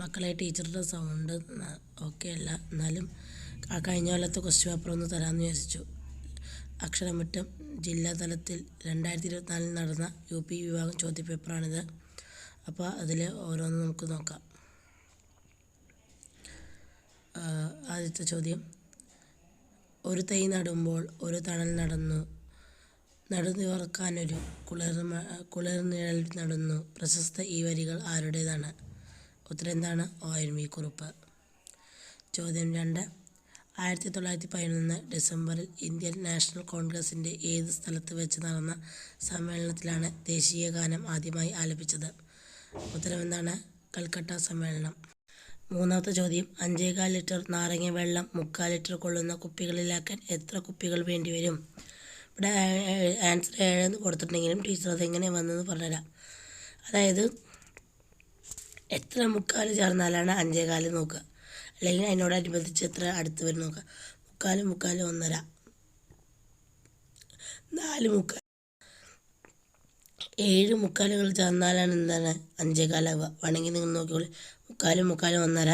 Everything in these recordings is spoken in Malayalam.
മക്കളെ ടീച്ചറുടെ സൗണ്ട് ഓക്കെ അല്ല. എന്നാലും ആ കഴിഞ്ഞ കൊല്ലത്തെ ക്വസ്റ്റ്യൻ പേപ്പർ ഒന്ന് തരാമെന്ന് വിചാരിച്ചു. അക്ഷരമുറ്റം ജില്ലാ തലത്തിൽ രണ്ടായിരത്തി ഇരുപത്തിനാലിൽ നടന്ന യു പി വിഭാഗം ചോദ്യപേപ്പറാണിത്. അപ്പോൾ അതിൽ ഓരോന്ന് നമുക്ക് നോക്കാം. ആദ്യത്തെ ചോദ്യം. ഒരു തൈ നടുമ്പോൾ ഒരു തണൽ നടന്നു. നടുനിവർക്കാനൊരു കുളിർ കുളിർനിഴൽ നടന്നു. പ്രശസ്ത ഈ വരികൾ ആരുടേതാണ്? ഉത്തരം എന്താണ് ഒ എൻ വി കുറുപ്പ്. ചോദ്യം രണ്ട്. ആയിരത്തി തൊള്ളായിരത്തി പതിനൊന്ന് ഡിസംബറിൽ ഇന്ത്യൻ നാഷണൽ കോൺഗ്രസിന്റെ ഏത് സ്ഥലത്ത് വെച്ച് നടന്ന സമ്മേളനത്തിലാണ് ദേശീയ ഗാനം ആദ്യമായി ആലപിച്ചത്? ഉത്തരം എന്താണ്? കൽക്കട്ട സമ്മേളനം. മൂന്നാമത്തെ ചോദ്യം. അഞ്ചേകാൽ ലിറ്റർ നാരങ്ങ വെള്ളം മുക്കാൽ ലിറ്റർ കൊള്ളുന്ന കുപ്പികളിലാക്കാൻ എത്ര കുപ്പികൾ വേണ്ടിവരും ഇവിടെ ആൻസർ ഏഴെന്ന് കൊടുത്തിട്ടുണ്ടെങ്കിലും ടീച്ചർ അതെങ്ങനെ വന്നെന്ന് പറഞ്ഞുതരാം. അതായത് എത്ര മുക്കാൽ ചേർന്നാലാണ് അഞ്ചേകാൽ നോക്കുക. അല്ലെങ്കിൽ അതിനോടനുബന്ധിച്ച് എത്ര അടുത്ത് വരും നോക്കുക. മുക്കാൽ മുക്കാൽ ഒന്നര. നാല് മുക്കാൽ ഏഴ് മുക്കാലുകൾ ചേർന്നാലാണ് എന്താണ്? അഞ്ചേകാലാവുക വേണമെങ്കിൽ നിങ്ങൾ നോക്കിക്കോളൂ. മുക്കാലും മുക്കാലും ഒന്നര.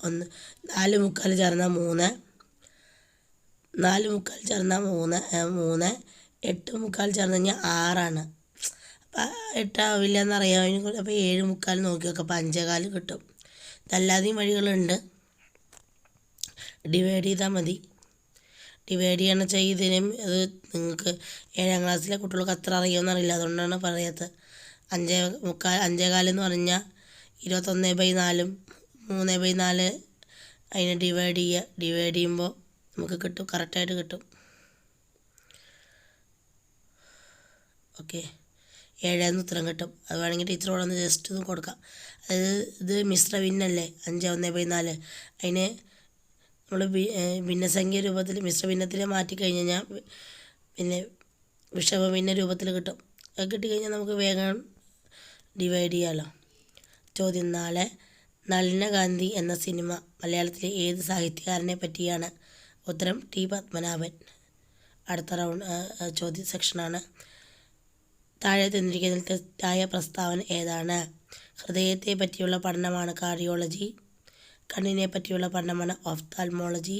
ഒന്ന് നാല് മുക്കാൽ ചേർന്നാൽ മൂന്ന്. നാല് മുക്കാൽ ചേർന്നാൽ മൂന്ന് മൂന്ന്. എട്ട് മുക്കാൽ ചേർന്ന് കഴിഞ്ഞാൽ ആറാണ്. എട്ടാവില്ല എന്നറിയാം അപ്പോൾ ഏഴ് മുക്കാൽ നോക്കി നോക്കാം അപ്പം അഞ്ചേകാൽ കിട്ടും. ഇതല്ലാതെയും വഴികളുണ്ട്. ഡിവൈഡ് ചെയ്താൽ മതി. ഡിവൈഡ് ചെയ്യണ ചെയ്തതിനും അത് നിങ്ങൾക്ക് ഏഴാം ക്ലാസ്സിലെ കുട്ടികൾക്ക് അത്ര അറിയുമെന്ന് അറിയില്ല അതുകൊണ്ടാണ് പറയാത്തത്. അഞ്ചേ മുക്കാൽ അഞ്ചേകാലെന്ന് പറഞ്ഞാൽ ഇരുപത്തൊന്ന് ബൈ നാലും മൂന്ന് ബൈ നാല് അതിനെ ഡിവൈഡ് ചെയ്യുക ഡിവൈഡ് ചെയ്യുമ്പോൾ നമുക്ക് കിട്ടും. കറക്റ്റായിട്ട് കിട്ടും. ഓക്കെ ഏഴെന്ന് ഉത്തരം കിട്ടും. അത് വേണമെങ്കിൽ ടീച്ചറോട് ഒന്ന് ജസ്റ്റ് ഒന്ന് കൊടുക്കാം. അതായത് ഇത് മിശ്ര ഭിന്നല്ലേ അഞ്ച് ഒന്ന് ബൈ നാല് അതിന് നമ്മൾ ഭിന്നസംഖ്യ രൂപത്തിൽ മിശ്ര ഭിന്നത്തിൽ മാറ്റി കഴിഞ്ഞ് കഴിഞ്ഞാൽ പിന്നെ വിഷമ ഭിന്ന രൂപത്തിൽ കിട്ടും. അത് കിട്ടിക്കഴിഞ്ഞാൽ നമുക്ക് വേഗം ഡിവൈഡ് ചെയ്യാമല്ലോ ചോദ്യം നാളെ നളിന ഗാന്ധി എന്ന സിനിമ മലയാളത്തിലെ ഏത് സാഹിത്യകാരനെ പറ്റിയാണ്? ഉത്തരം ടി പത്മനാഭൻ. അടുത്ത റൗണ്ട് ചോദ്യ സെക്ഷനാണ് താഴെ തന്നിരിക്കുന്നതിൽ തെറ്റായ പ്രസ്താവന ഏതാണ്? ഹൃദയത്തെ പറ്റിയുള്ള പഠനമാണ് കാർഡിയോളജി കണ്ണിനെ പറ്റിയുള്ള പഠനമാണ് ഓഫ്താൽമോളജി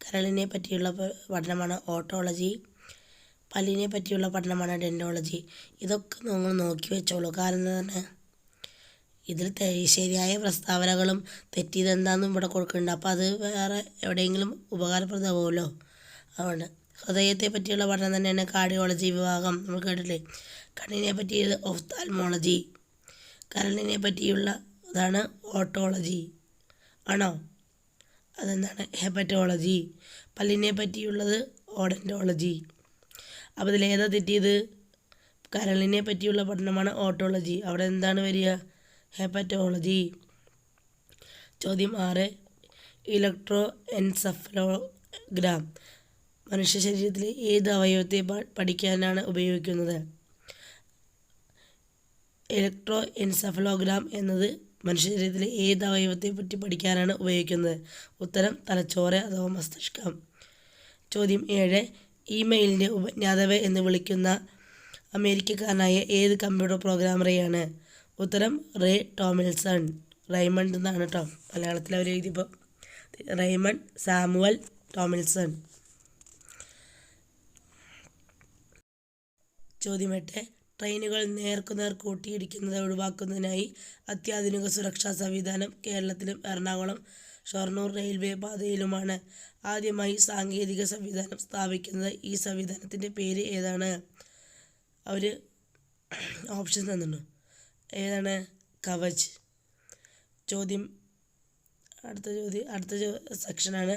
കരളിനെ പറ്റിയുള്ള പഠനമാണ് ഓട്ടോളജി പല്ലിനെ പറ്റിയുള്ള പഠനമാണ് ഡെന്റോളജി ഇതൊക്കെ നിങ്ങൾ നോക്കി വെച്ചോളൂ. കാരണം തന്നെ ഇതിൽ ശരിയായ പ്രസ്താവനകളും തെറ്റിയതെന്താണെന്നും ഇവിടെ കൊടുക്കുന്നുണ്ട്. അപ്പോൾ അത് വേറെ എവിടെയെങ്കിലും ഉപകാരപ്രദമാവുമല്ലോ. അതുകൊണ്ട് ഹൃദയത്തെ പറ്റിയുള്ള പഠനം തന്നെയാണ് കാർഡിയോളജി വിഭാഗം. നമ്മൾ കേട്ടില്ലേ കണ്ണിനെ പറ്റിയത് ഓഫ്താൽമോളജി കരളിനെ പറ്റിയുള്ള ഇതാണ് ഓട്ടോളജി. ആണോ? അതെന്താണ്? ഹെപ്പറ്റോളജി. പല്ലിനെ പറ്റിയുള്ളത് ഓഡന്റോളജി അപ്പോൾ ഇതിൽ ഏതാ തെറ്റിയത്? കരളിനെ പറ്റിയുള്ള പഠനമാണ് ഓട്ടോളജി. അവിടെ എന്താണ് വരിക? ഹെപ്പറ്റോളജി. ചോദ്യം ആറ്. ഇലക്ട്രോ എൻസഫലോഗ്രാം മനുഷ്യ ശരീരത്തിലെ ഏത് അവയവത്തെ പഠിക്കാനാണ് ഉപയോഗിക്കുന്നത്? ഇലക്ട്രോ എൻസഫലോഗ്രാം എന്നത് മനുഷ്യ ശരീരത്തിലെ ഏത് അവയവത്തെ പറ്റി പഠിക്കാനാണ് ഉപയോഗിക്കുന്നത്? ഉത്തരം തലച്ചോറ് അഥവാ മസ്തിഷ്കം. ചോദ്യം ഏഴ്. ഇമെയിലിന്റെ ഉപജ്ഞാതാവ് എന്ന് വിളിക്കുന്ന അമേരിക്കക്കാരനായ ഏത് കമ്പ്യൂട്ടർ പ്രോഗ്രാമറെയാണ്? ഉത്തരം റേ ടോമിൽസൺ. റൈമണ്ട് എന്നാണ് കേട്ടോ മലയാളത്തിൽ അവർ എഴുതിയപ്പോൾ റൈമണ്ട് സാമുവൽ ടോമിൽസൺ. ചോദ്യം എട്ട്. ട്രെയിനുകൾ നേർക്കുനേർ കൂട്ടിയിടിക്കുന്നത് ഒഴിവാക്കുന്നതിനായി അത്യാധുനിക സുരക്ഷാ സംവിധാനം കേരളത്തിലും എറണാകുളം ഷൊർണൂർ റെയിൽവേ പാതയിലുമാണ്. ആദ്യമായി സാങ്കേതിക സംവിധാനം സ്ഥാപിക്കുന്നത് ഈ സംവിധാനത്തിന്റെ പേര് ഏതാണ്? അവർ ഓപ്ഷൻ തന്നിട്ടുണ്ട്. ഏതാണ്? കവച്. ചോദ്യം അടുത്ത ചോദ്യം അടുത്ത സെക്ഷനാണ്.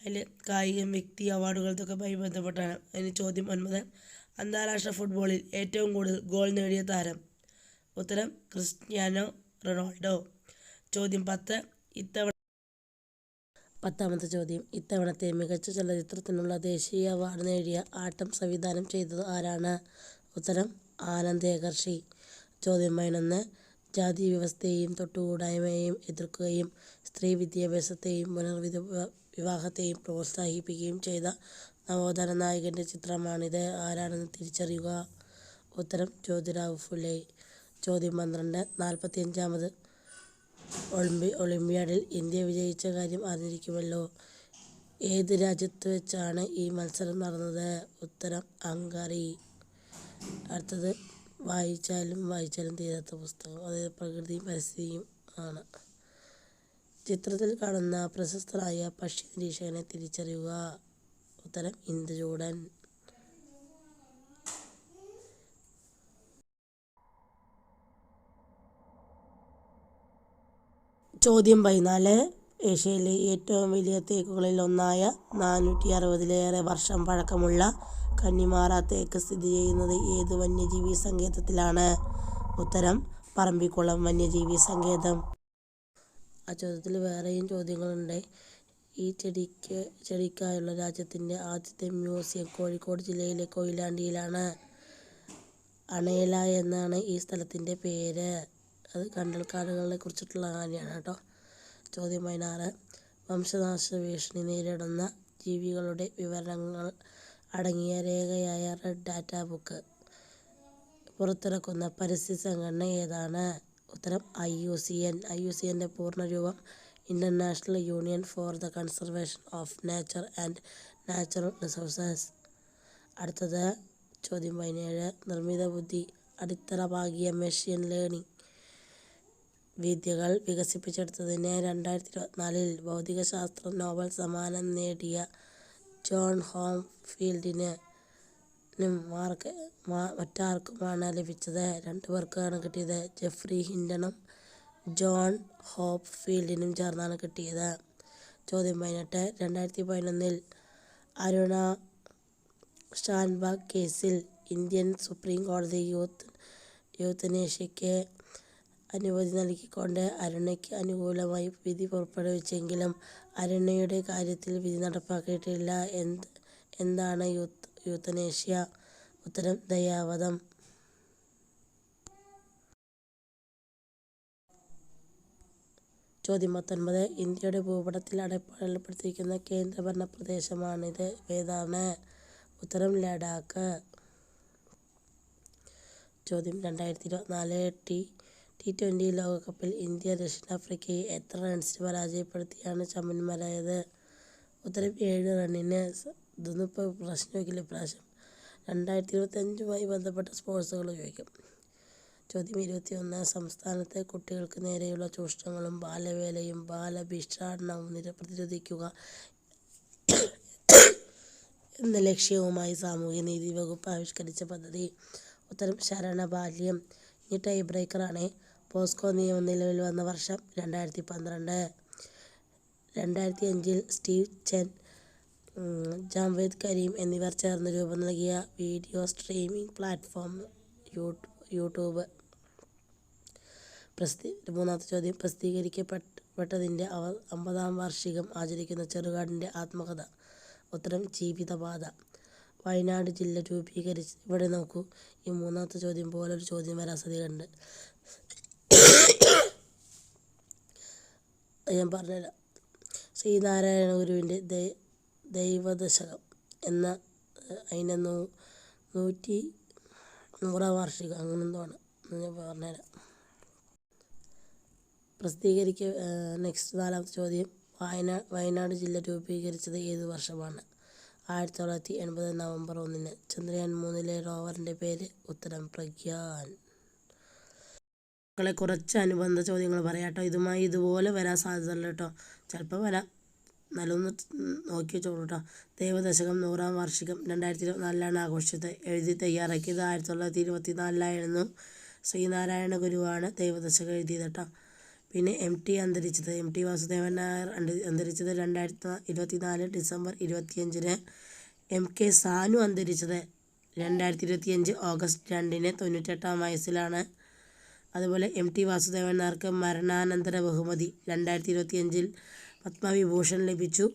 അതിൽ കായികം വ്യക്തി അവാർഡുകൾ ഇതൊക്കെ ബന്ധപ്പെട്ടാണ്. അതിന് ചോദ്യം ഒൻപത് അന്താരാഷ്ട്ര ഫുട്ബോളിൽ ഏറ്റവും കൂടുതൽ ഗോൾ നേടിയ താരം ഉത്തരം ക്രിസ്ത്യാനോ റൊണാൾഡോ. ചോദ്യം പത്ത്. ഇത്തവണ പത്താമത്തെ ചോദ്യം. ഇത്തവണത്തെ മികച്ച ചലച്ചിത്രത്തിനുള്ള ദേശീയ അവാർഡ് നേടിയ ആട്ടം സംവിധാനം ചെയ്തത് ആരാണ്? ഉത്തരം ആനന്ദ് ഏകർഷി ചോദ്യം പതിനൊന്ന്. ജാതി വ്യവസ്ഥയെയും തൊട്ടുകൂടായ്മയെയും എതിർക്കുകയും സ്ത്രീ വിദ്യാഭ്യാസത്തെയും പുനർവിധ വിവാഹത്തെയും പ്രോത്സാഹിപ്പിക്കുകയും ചെയ്ത നവോത്ഥാന നായകന്റെ ചിത്രമാണിത് ആരാണെന്ന് തിരിച്ചറിയുക ഉത്തരം ജ്യോതിരാവ് ഫുലെ ചോദ്യം പന്ത്രണ്ട് നാൽപ്പത്തിയഞ്ചാമത് ഒളിമ്പി ഒളിമ്പ്യാഡിൽ ഇന്ത്യ വിജയിച്ച കാര്യം അറിഞ്ഞിരിക്കുമല്ലോ. ഏത് രാജ്യത്ത് വെച്ചാണ് ഈ മത്സരം നടന്നത്? ഉത്തരം ഹംഗറി. അടുത്തത് വായിച്ചാലും വായിച്ചാലും തീരാത്ത പുസ്തകം. അതായത് പ്രകൃതിയും പരിസ്ഥിതിയും ആണ്. ചിത്രത്തിൽ കാണുന്ന പ്രശസ്തരായ പക്ഷി നിരീക്ഷകനെ തിരിച്ചറിയുക. ഉത്തരം ഇന്ദ്രചൂഡൻ. ചോദ്യം പതിനാല്. ഏഷ്യയിലെ ഏറ്റവും വലിയ തേക്കുകളിൽ ഒന്നായ നാനൂറ്റി അറുപതിലേറെ വർഷം പഴക്കമുള്ള കന്നിമാറ തേക്ക് സ്ഥിതി ചെയ്യുന്നത് ഏത് വന്യജീവി സങ്കേതത്തിലാണ്? ഉത്തരം പറമ്പിക്കുളം വന്യജീവി സങ്കേതം. ആ ചോദ്യത്തിൽ വേറെയും ചോദ്യങ്ങളുണ്ട്. ഈ ചെടിക്ക് ചെടിക്കായുള്ള രാജ്യത്തിന്റെ ആദ്യത്തെ മ്യൂസിയം കോഴിക്കോട് ജില്ലയിലെ കൊയിലാണ്ടിയിലാണ്. അണേല എന്നാണ് ഈ സ്ഥലത്തിന്റെ പേര്. അത് കണ്ടൽക്കാടുകളെ കുറിച്ചിട്ടുള്ള കാര്യമാണ് കേട്ടോ. ചോദ്യം പതിനാറ്. വംശനാശ ഭീഷണി നേരിടുന്ന ജീവികളുടെ വിവരങ്ങൾ അടങ്ങിയ രേഖയായ റെഡ് ഡാറ്റ ബുക്ക് പുറത്തിറക്കുന്ന പരിസ്ഥിതി സംഘടന ഏതാണ്? ഉത്തരം I U C N. I U C എന്റെ പൂർണരൂപം international union for the conservation of nature and natural resources. അടുത്തത് ചോദ്യം പതിനേഴ്. നിർമ്മിത ബുദ്ധി അടിത്തറ പാകിയ മെഷീൻ ലേണിംഗ് വിദ്യകൾ വികസിപ്പിച്ചെടുത്തതിന് രണ്ടായിരത്തി ഇരുപത്തിനാലിൽ ഭൗതികശാസ്ത്ര നോബൽ സമ്മാനം നേടിയ ജോൺ ഹോം ഫീൽഡിന് മാർക്ക് മറ്റാർക്കുമാണ് ലഭിച്ചത്? രണ്ടു പേർക്കാണ് കിട്ടിയത്. ജെഫ്രി ഹിൻടണും ജോൺ ഹോപ്പ് ഫീൽഡിനും ചേർന്നാണ് കിട്ടിയത്. ചോദ്യം പതിനെട്ട്. രണ്ടായിരത്തി പതിനൊന്നിൽ അരുണ ഷാൻബാഗ് കേസിൽ ഇന്ത്യൻ സുപ്രീം കോടതി യൂത്ത് യൂത്തനേഷ്യയ്ക്ക് അനുമതി നൽകിക്കൊണ്ട് അരുണയ്ക്ക് അനുകൂലമായി വിധി പുറപ്പെടുവിച്ചെങ്കിലും അരുണയുടെ കാര്യത്തിൽ വിധി നടപ്പാക്കിയിട്ടില്ല. എന്ത് എന്താണ് യൂത്ത് യൂത്തനേഷ്യ? ഉത്തരം ദയാവധം. ചോദ്യം പത്തൊൻപത്. ഇന്ത്യയുടെ ഭൂപടത്തിൽ അടയാളപ്പെടുത്തിയിരിക്കുന്ന കേന്ദ്രഭരണ ഏതാണ് ഉത്തരം ലഡാക്ക്. ചോദ്യം രണ്ടായിരത്തി ഇരുപത്തിനാല് ടി ടി ട്വന്റി ലോകകപ്പിൽ ഇന്ത്യ ദക്ഷിണാഫ്രിക്കയെ എത്ര റൺസിന് പരാജയപ്പെടുത്തിയാണ് ചാമ്പ്യന്മാരായത്? ഉത്തരം ഏഴ് റണ്ണിന്. ഇതൊന്നും ഇപ്പോൾ പ്രശ്നമെങ്കിലും ഇപ്രാവശ്യം. രണ്ടായിരത്തി ഇരുപത്തഞ്ചുമായി ബന്ധപ്പെട്ട സ്പോർട്സുകൾ ചോദിക്കും. ചോദ്യം ഇരുപത്തിയൊന്ന്. സംസ്ഥാനത്തെ കുട്ടികൾക്ക് നേരെയുള്ള ചൂഷണങ്ങളും ബാലവേലയും ബാലഭിക്ഷാടനവും പ്രതിരോധിക്കുക എന്ന ലക്ഷ്യവുമായി സാമൂഹ്യ നീതി വകുപ്പ് ആവിഷ്കരിച്ച പദ്ധതി? ഉത്തരം ശരണബാല്യം. ഈ ടൈ ബ്രേക്കർ ആണ്. പോക്സോ നിയമം നിലവിൽ വന്ന വർഷം? രണ്ടായിരത്തി പന്ത്രണ്ട്. രണ്ടായിരത്തി അഞ്ചിൽ സ്റ്റീവ് ചെൻ, ജാവേദ് കരീം എന്നിവർ ചേർന്ന് രൂപം നൽകിയ വീഡിയോ സ്ട്രീമിംഗ് പ്ലാറ്റ്ഫോം യൂട്യൂബ്. മൂന്നാമത്തെ ചോദ്യം. പ്രസിദ്ധീകരിക്കപ്പെട്ടതിന്റെ അവ അമ്പതാം വാർഷികം ആചരിക്കുന്ന ചെറുകാടിന്റെ ആത്മകഥ? ഉത്തരം ജീവിതപാത. വയനാട് ജില്ല രൂപീകരിച്ച് ഇവിടെ നോക്കൂ ഈ മൂന്നാമത്തെ ചോദ്യം പോലൊരു ചോദ്യം വരാൻ സാധ്യതയുണ്ട്. ഞാൻ പറഞ്ഞുതരാം. ശ്രീനാരായണ ഗുരുവിന്റെ ദൈവദശകം എന്ന അതിന്റെ നൂറ്റി നൂറാം വാർഷികം അങ്ങനെന്തോ ആണ്. ഞാൻ പറഞ്ഞുതരാം. പ്രസിദ്ധീകരിക്ക നെക്സ്റ്റ് നാലാമത്തെ ചോദ്യം. വയനാട് ജില്ല രൂപീകരിച്ചത് ഏത് വർഷമാണ്? ആയിരത്തി തൊള്ളായിരത്തി എൺപത് നവംബർ ഒന്നിന്. ചന്ദ്രയാൻ മൂന്നിലെ റോവറിന്റെ പേര്? ഉത്തരം പ്രഗ്യാൻ. മക്കളെ കുറച്ച് അനുബന്ധ ചോദ്യങ്ങൾ പറയാട്ടോ. ഇതുമായി ഇതുപോലെ വരാൻ സാധ്യതയുള്ള കേട്ടോ. ചിലപ്പോൾ വരാം. നല്ലൊന്ന് നോക്കി വെച്ചോളൂ കേട്ടോ. ദൈവദശകം നൂറാം വാർഷികം രണ്ടായിരത്തി ഇരുപത്തിനാലിലാണ് ആഘോഷിച്ചത്. എഴുതി തയ്യാറാക്കിയത് ആയിരത്തി തൊള്ളായിരത്തി ഇരുപത്തിനാലിലായിരുന്നു. ശ്രീനാരായണ ഗുരുവാണ് ദൈവദശകം എഴുതിയത് കേട്ടോ. പിന്നെ എം ടി അന്തരിച്ചത് എം ടി വാസുദേവൻ നായർ അന്തരിച്ചത് രണ്ടായിരത്തി ഇരുപത്തിനാല് ഡിസംബർ ഇരുപത്തിയഞ്ചിന്. എം കെ സാനു അന്തരിച്ചത് രണ്ടായിരത്തി ഇരുപത്തിയഞ്ച് ഓഗസ്റ്റ് രണ്ടിന് തൊണ്ണൂറ്റെട്ടാം വയസ്സിലാണ്. അതുപോലെ എം ടി വാസുദേവൻ നായർക്ക് മരണാനന്തര ബഹുമതി രണ്ടായിരത്തി ഇരുപത്തിയഞ്ചിൽ പത്മവിഭൂഷൺ ലഭിച്ചു.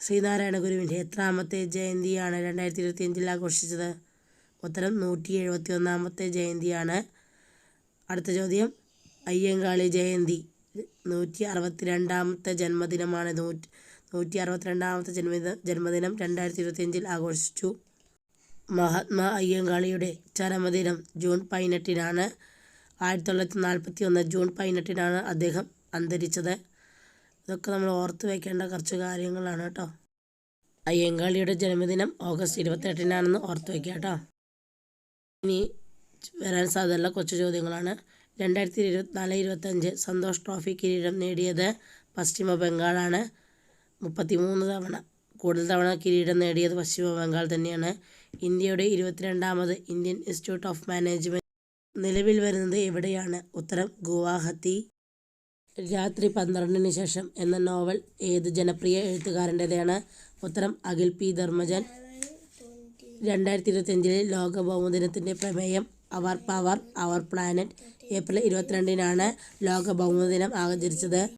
ശ്രീനാരായണ ഗുരുവിന്റെ എത്രാമത്തെ ജയന്തിയാണ് രണ്ടായിരത്തി ഇരുപത്തിയഞ്ചിൽ ആഘോഷിച്ചത്? ഉത്തരം നൂറ്റി എഴുപത്തി ഒന്നാമത്തെ ജയന്തിയാണ്. അടുത്ത ചോദ്യം. അയ്യങ്കാളി ജയന്തി നൂറ്റി അറുപത്തി രണ്ടാമത്തെ ജന്മദിനമാണ്. നൂറ്റി നൂറ്റി അറുപത്തി അറുപത്തിരണ്ടാമത്തെ ജന്മദിനം രണ്ടായിരത്തി ഇരുപത്തിയഞ്ചിൽ ആഘോഷിച്ചു. മഹാത്മാ അയ്യങ്കാളിയുടെ ചരമദിനം ജൂൺ പതിനെട്ടിനാണ്. ആയിരത്തി തൊള്ളായിരത്തി നാൽപ്പത്തി ഒന്ന് ജൂൺ പതിനെട്ടിനാണ് അദ്ദേഹം അന്തരിച്ചത് ഇതൊക്കെ നമ്മൾ ഓർത്ത് വയ്ക്കേണ്ട കുറച്ച് കാര്യങ്ങളാണ് കേട്ടോ അയ്യങ്കാളിയുടെ ജന്മദിനം ഓഗസ്റ്റ് ഇരുപത്തെട്ടിനാണെന്ന് ഓർത്ത് വയ്ക്കുക കേട്ടോ ഇനി വരാൻ സാധ്യതയുള്ള കൊച്ചു ചോദ്യങ്ങളാണ് രണ്ടായിരത്തി ഇരുപത്തിനാല് ഇരുപത്തഞ്ച് സന്തോഷ് ട്രോഫി കിരീടം നേടിയത് പശ്ചിമ ബംഗാളാണ് മുപ്പത്തിമൂന്ന് തവണ കൂടുതൽ തവണ കിരീടം നേടിയത് പശ്ചിമ ബംഗാൾ തന്നെയാണ്. ഇന്ത്യയുടെ ഇരുപത്തിരണ്ടാമത് ഇന്ത്യൻ ഇൻസ്റ്റിറ്റ്യൂട്ട് ഓഫ് മാനേജ്മെന്റ് നിലവിൽ വരുന്നത് എവിടെയാണ്? ഉത്തരം ഗുവാഹത്തി. രാത്രി പന്ത്രണ്ടിന് ശേഷം എന്ന നോവൽ ഏത് ജനപ്രിയ എഴുത്തുകാരന്റെതാണ്? ഉത്തരം അഖിൽ പി. ധർമ്മജൻ. രണ്ടായിരത്തി ഇരുപത്തിയഞ്ചിലെ ലോക പ്രമേയം our power our planet. April ഇരുപത്തിരണ്ടിനാണ് ലോക ഭൗമദിനം ആചരിച്ചത്.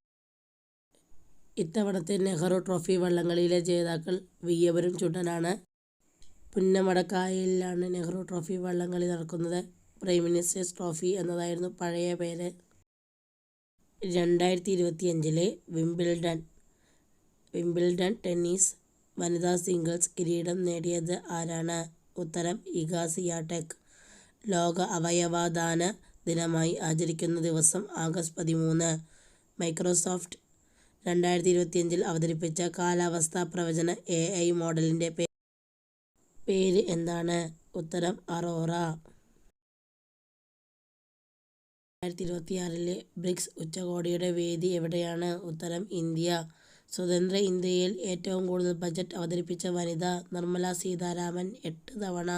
ഇത്തവണത്തെ നെഹ്റു ട്രോഫി വള്ളംകളിയിലെ ജേതാക്കൾ വിയ്യവരും ചുണ്ടനാണ്. പുന്നമടക്കായലിലാണ് നെഹ്റു ട്രോഫി വള്ളംകളി നടക്കുന്നത്. പ്രൈം മിനിസ്റ്റേഴ്സ് ട്രോഫി എന്നതായിരുന്നു പഴയ പേര്. രണ്ടായിരത്തി ഇരുപത്തി അഞ്ചിലെ വിംബിൾഡൺ വിംബിൾഡൺ ടെന്നീസ് വനിതാ സിംഗിൾസ് കിരീടം നേടിയത് ആരാണ്? ഉത്തരം ഇഗാസിയാടെക് ലോക അവയവദാന ദിനമായി ആചരിക്കുന്ന ദിവസം ആഗസ്റ്റ് പതിമൂന്ന് മൈക്രോസോഫ്റ്റ് രണ്ടായിരത്തി ഇരുപത്തിയഞ്ചിൽ അവതരിപ്പിച്ച കാലാവസ്ഥാ പ്രവചന എ ഐ മോഡലിന്റെ പേര് എന്താണ്? ഉത്തരം അറോറ. രണ്ടായിരത്തി ഇരുപത്തിയാറിലെ ബ്രിക്സ് ഉച്ചകോടിയുടെ വേദി എവിടെയാണ്? ഉത്തരം ഇന്ത്യ. സ്വതന്ത്ര ഇന്ത്യയിൽ ഏറ്റവും കൂടുതൽ ബജറ്റ് അവതരിപ്പിച്ച വനിത നിർമ്മല സീതാരാമൻ എട്ട് തവണ.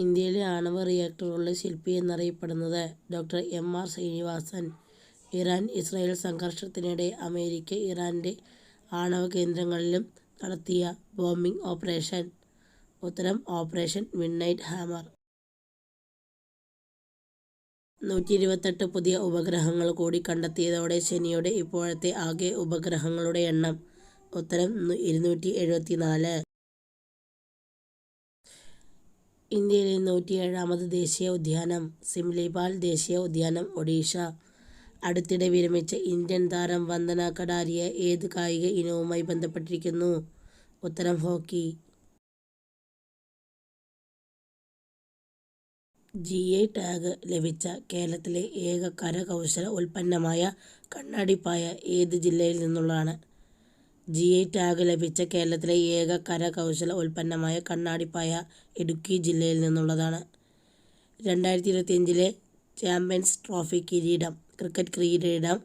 ഇന്ത്യയിലെ ആണവ റിയാക്ടറുകളുടെ ശില്പി എന്നറിയപ്പെടുന്നത് doctor M R Srinivasan. Iran Israel സംഘർഷത്തിനിടെ America ഇറാന്റെ ആണവ കേന്ദ്രങ്ങളിലും നടത്തിയ ബോംബിംഗ് ഓപ്പറേഷൻ. ഉത്തരം ഓപ്പറേഷൻ മിഡ്നൈറ്റ് ഹാമർ. നൂറ്റി ഇരുപത്തെട്ട് പുതിയ ഉപഗ്രഹങ്ങൾ കൂടി കണ്ടെത്തിയതോടെ ശനിയുടെ ഇപ്പോഴത്തെ ആകെ ഉപഗ്രഹങ്ങളുടെ എണ്ണം ഉത്തരം ഇരുന്നൂറ്റി എഴുപത്തി നാല് ഇന്ത്യയിലെ നൂറ്റിയേഴാമത് ദേശീയ ഉദ്യാനം സിംലിപാൽ ദേശീയ ഉദ്യാനം ഒഡീഷ. അടുത്തിടെ വിരമിച്ച ഇന്ത്യൻ താരം വന്ദന കടാരിയ ഏത് കായിക ഇനവുമായി ബന്ധപ്പെട്ടിരിക്കുന്നു? ഉത്തരം ഹോക്കി. ജി ഐ ടാഗ് ലഭിച്ച കേരളത്തിലെ ഏക കരകൗശല ഉൽപ്പന്നമായ കണ്ണാടിപ്പായ ഏത് ജില്ലയിൽ നിന്നുള്ളതാണ്? ജി ഐ ടാഗ് ലഭിച്ച കേരളത്തിലെ ഏക കരകൗശല ഉൽപ്പന്നമായ കണ്ണാടിപ്പായ ഇടുക്കി ജില്ലയിൽ നിന്നുള്ളതാണ്. രണ്ടായിരത്തി ഇരുപത്തിയഞ്ചിലെ ചാമ്പ്യൻസ് ട്രോഫി കിരീടം ക്രിക്കറ്റ് കിരീടം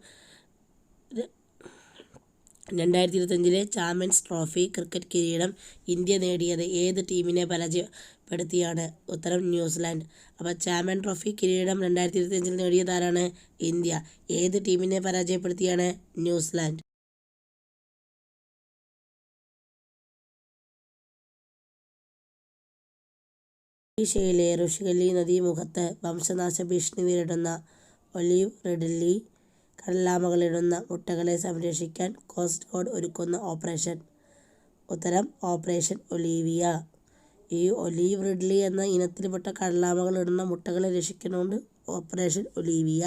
രണ്ടായിരത്തി ഇരുപത്തഞ്ചിലെ ചാമ്പ്യൻസ് ട്രോഫി ക്രിക്കറ്റ് കിരീടം ഇന്ത്യ നേടിയത് ഏത് ടീമിനെ പരാജയപ്പെടുത്തിയാണ്? ഉത്തരം ന്യൂസിലാൻഡ്. അപ്പോൾ ചാമ്പ്യൻ ട്രോഫി കിരീടം രണ്ടായിരത്തി ഇരുപത്തിയഞ്ചിൽ നേടിയത് ആരാണ്? ഇന്ത്യ. ഏത് ടീമിനെ പരാജയപ്പെടുത്തിയാണ്? ന്യൂസിലാൻഡ്. ഒഡീഷയിലെ ഋഷികലി നദീമുഖത്ത് വംശനാശ ഭീഷണി നേരിടുന്ന ഒലീവ് റിഡ്ലി കടലാമകളിടുന്ന മുട്ടകളെ സംരക്ഷിക്കാൻ കോസ്റ്റ് ഗാർഡ് ഒരുക്കുന്ന ഓപ്പറേഷൻ. ഉത്തരം ഓപ്പറേഷൻ ഒലീവിയ. ഈ ഒലീവ് റിഡ്ലി എന്ന ഇനത്തിൽപ്പെട്ട കടലാമകളിടുന്ന മുട്ടകളെ രക്ഷിക്കുന്നുണ്ട് ഓപ്പറേഷൻ ഒലീവിയ.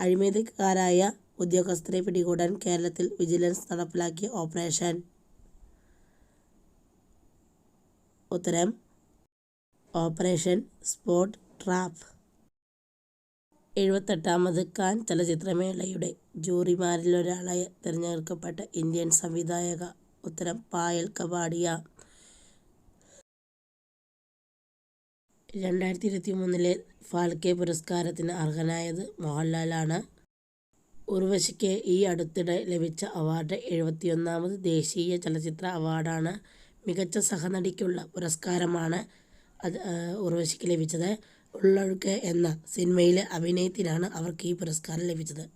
അഴിമതിക്കാരായ ഉദ്യോഗസ്ഥരെ പിടികൂടാൻ കേരളത്തിൽ വിജിലൻസ് നടപ്പിലാക്കിയ ഓപ്പറേഷൻ. ഉത്തരം ഓപ്പറേഷൻ സ്പോട്ട് ട്രാപ്പ്. എഴുപത്തെട്ടാമത് കാൻ ചലച്ചിത്രമേളയുടെ ജൂറിമാരിലൊരാളായി തിരഞ്ഞെടുക്കപ്പെട്ട ഇന്ത്യൻ സംവിധായക ഉത്തരം പായൽ കവാടിയ. രണ്ടായിരത്തി ഇരുപത്തി മൂന്നിലെ ഫാൽക്കെ പുരസ്കാരത്തിന് അർഹനായത് മോഹൻലാലാണ്. ഉർവശിക്ക് ഈ അടുത്തിടെ ലഭിച്ച അവാർഡ് എഴുപത്തിയൊന്നാമത് ദേശീയ ചലച്ചിത്ര അവാർഡാണ്. മികച്ച സഹനടിക്കുള്ള പുരസ്കാരമാണ് അത് ഉർവശിക്ക് ലഭിച്ചത് ഉള്ളൊഴുക്ക് എന്ന സിനിമയിലെ അഭിനയത്തിനാണ് അവർക്ക് ഈ പുരസ്കാരം ലഭിച്ചത്.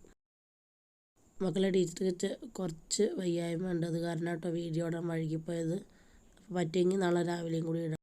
മക്കളെ ടീച്ചർക്ക് കുറച്ച് വയ്യായ്മ ഉണ്ട്. അത് കാരണം കേട്ടോ വീഡിയോ ഇടാൻ വഴുകിപ്പോയത്. പറ്റുമെങ്കിൽ നാളെ രാവിലെയും കൂടി ഇടാം.